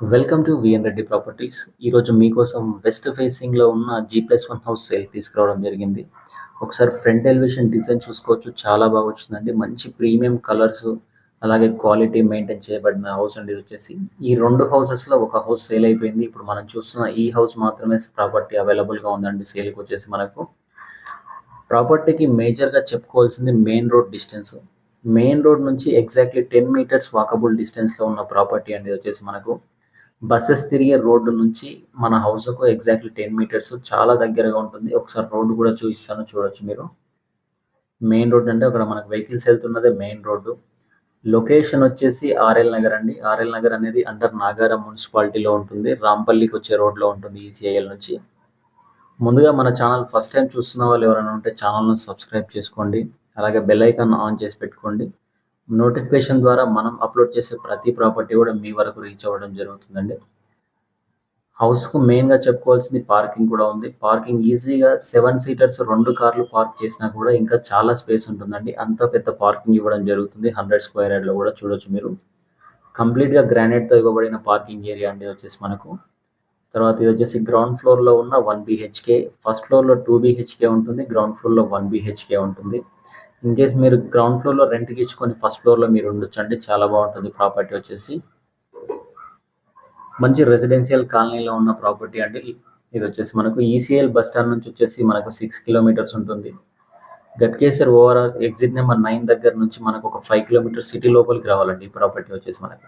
Welcome to VN Reddy properties ఈరోజు మీకోసం west ఫేసింగ్లో ఉన్న G plus one house sale తీసుకురావడం జరిగింది. ఒకసారి ఫ్రంట్ ఎలివేషన్ డిజైన్ చూసుకోవచ్చు. చాలా బాగా వచ్చిందండి. మంచి ప్రీమియం కలర్స్ అలాగే క్వాలిటీ మెయింటైన్ చేయబడిన హౌస్ అండి ఇది వచ్చేసి. ఈ రెండు హౌసెస్లో ఒక హౌస్ సేల్ అయిపోయింది. ఇప్పుడు మనం చూస్తున్న ఈ హౌస్ మాత్రమే ప్రాపర్టీ అవైలబుల్గా ఉందండి సేల్కి వచ్చేసి మనకు. ప్రాపర్టీకి మేజర్గా చెప్పుకోవాల్సింది main road distance main road నుంచి ఎగ్జాక్ట్లీ టెన్ మీటర్స్ వాకబుల్ డిస్టెన్స్లో ఉన్న ప్రాపర్టీ అనేది వచ్చేసి మనకు. బస్సెస్ తిరిగే రోడ్డు నుంచి మన హౌస్కు ఎగ్జాక్ట్లీ టెన్ మీటర్స్ చాలా దగ్గరగా ఉంటుంది. ఒకసారి రోడ్డు కూడా చూపిస్తాను చూడొచ్చు మీరు. మెయిన్ రోడ్ అంటే అక్కడ మనకు వెహికల్స్ వెళ్తున్నదే మెయిన్ రోడ్డు. లొకేషన్ వచ్చేసి ఆర్ఎల్ నగర్ అండి. ఆర్ఎల్ నగర్ అనేది అండర్ నాగారం మున్సిపాలిటీలో ఉంటుంది. రాంపల్లికి వచ్చే రోడ్లో ఉంటుంది ఈసీఐఎల్ నుంచి. ముందుగా మన ఛానల్ ఫస్ట్ టైం చూస్తున్న వాళ్ళు ఎవరైనా ఉంటే ఛానల్ను సబ్స్క్రైబ్ చేసుకోండి. అలాగే బెల్ ఐకాన్ ఆన్ చేసి పెట్టుకోండి. నోటిఫికేషన్ ద్వారా మనం అప్లోడ్ చేసే ప్రతి ప్రాపర్టీ కూడా మీ వరకు రీచ్ అవ్వడం జరుగుతుందండి. హౌస్కు మెయిన్గా చెప్పుకోవాల్సింది పార్కింగ్ కూడా ఉంది. పార్కింగ్ ఈజీగా సెవెన్ సీటర్స్ రెండు కార్లు పార్క్ చేసినా కూడా ఇంకా చాలా స్పేస్ ఉంటుందండి. అంత పెద్ద పార్కింగ్ ఇవ్వడం జరుగుతుంది. హండ్రెడ్ స్క్వేర్ యార్డ్లో కూడా చూడొచ్చు మీరు. కంప్లీట్గా గ్రానైట్తో ఇవ్వబడిన పార్కింగ్ ఏరియా అండి వచ్చేసి మనకు. తర్వాత ఇది వచ్చేసి గ్రౌండ్ ఫ్లోర్లో ఉన్న వన్ బీహెచ్కే ఫస్ట్ ఫ్లోర్లో టూ బీహెచ్కే ఉంటుంది. గ్రౌండ్ ఫ్లోర్లో వన్ బీహెచ్కే ఉంటుంది. ఇన్ కేస్ మీరు గ్రౌండ్ ఫ్లోర్లో రెంట్కి ఇచ్చుకొని ఫస్ట్ ఫ్లోర్లో మీరు ఉండొచ్చు అంటే చాలా బాగుంటుంది ప్రాపర్టీ వచ్చేసి. మంచి రెసిడెన్షియల్ కాలనీలో ఉన్న ప్రాపర్టీ అంటే ఇది వచ్చేసి మనకు ఈసీఎల్ బస్ స్టాండ్ నుంచి వచ్చేసి మనకు సిక్స్ కిలోమీటర్స్ ఉంటుంది. Ghatkesar overall exit number nine దగ్గర నుంచి మనకు ఒక ఫైవ్ కిలోమీటర్ సిటీ లోపలికి రావాలండి ఈ ప్రాపర్టీ వచ్చేసి మనకు.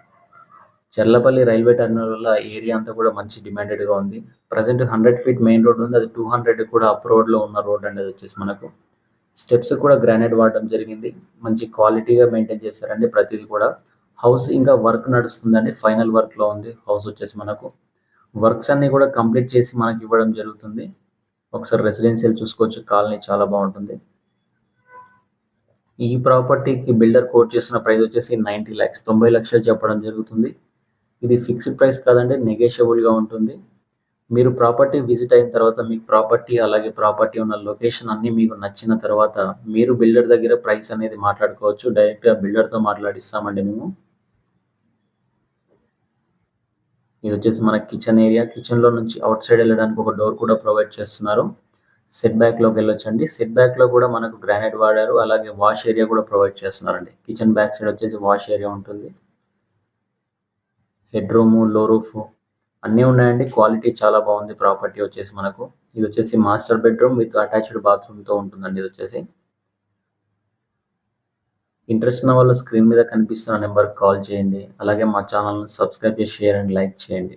చెర్లపల్లి రైల్వే టర్మినల్ వల్ల ఏరియా అంతా కూడా మంచి డిమాండెడ్గా ఉంది. Present hundred feet main road ఉంది. అది టూ హండ్రెడ్ కూడా అప్ రోడ్లో ఉన్న రోడ్ అనేది వచ్చేసి మనకు. స్టెప్స్ కూడా గ్రానైట్ వాడడం జరిగింది. మంచి క్వాలిటీగా మెయింటైన్ చేశారండి ప్రతిదీ కూడా. హౌస్ ఇంకా వర్క్ నడుస్తుందండి. ఫైనల్ వర్క్లో ఉంది. హౌస్ వచ్చేసి మనకు. వర్క్స్ అన్నీ కూడా కంప్లీట్ చేసి మనకి ఇవ్వడం జరుగుతుంది. ఒకసారి రెసిడెన్షియల్ చూసుకోవచ్చు. కాలనీ చాలా బాగుంటుంది. ఈ ప్రాపర్టీకి బిల్డర్ కోట్ చేసిన ప్రైస్ వచ్చేసి నైంటీ ల్యాక్స్ తొంభై లక్షలు చెప్పడం జరుగుతుంది. ఇది ఫిక్స్డ్ ప్రైస్ కాదండి నెగోషియబుల్గా ఉంటుంది. మీరు ప్రాపర్టీ విజిట్ అయిన తర్వాత మీకు ప్రాపర్టీ అలాగే ప్రాపర్టీ ఉన్న లొకేషన్ అన్నీ మీకు నచ్చిన తర్వాత మీరు బిల్డర్ దగ్గర ప్రైస్ అనేది మాట్లాడుకోవచ్చు. డైరెక్ట్గా బిల్డర్తో మాట్లాడిస్తామండి మేము. ఇది వచ్చేసి మన కిచెన్ ఏరియా కిచెన్లో నుంచి అవుట్ సైడ్ వెళ్ళడానికి ఒక డోర్ కూడా ప్రొవైడ్ చేస్తున్నారు. సెట్ బ్యాక్లోకి వెళ్ళొచ్చండి. సెట్ బ్యాక్లో కూడా మనకు గ్రానైట్ వాడారు. అలాగే వాష్ ఏరియా కూడా ప్రొవైడ్ చేస్తున్నారండి. కిచెన్ బ్యాక్ సైడ్ వచ్చేసి వాష్ ఏరియా ఉంటుంది. హెడ్ రూము లో రూఫ్ అన్నీ ఉన్నాయండి. క్వాలిటీ చాలా బాగుంది. ప్రాపర్టీ వచ్చేసి మనకు. ఇది వచ్చేసి మాస్టర్ బెడ్రూమ్ విత్ అటాచ్డ్ బాత్రూమ్తో ఉంటుందండి ఇది వచ్చేసి. ఇంట్రెస్ట్ ఉన్న వాళ్ళు స్క్రీన్ మీద కనిపిస్తున్న నెంబర్కి కాల్ చేయండి. అలాగే మా ఛానల్ని సబ్స్క్రైబ్ చేసి షేర్ అండ్ లైక్ చేయండి.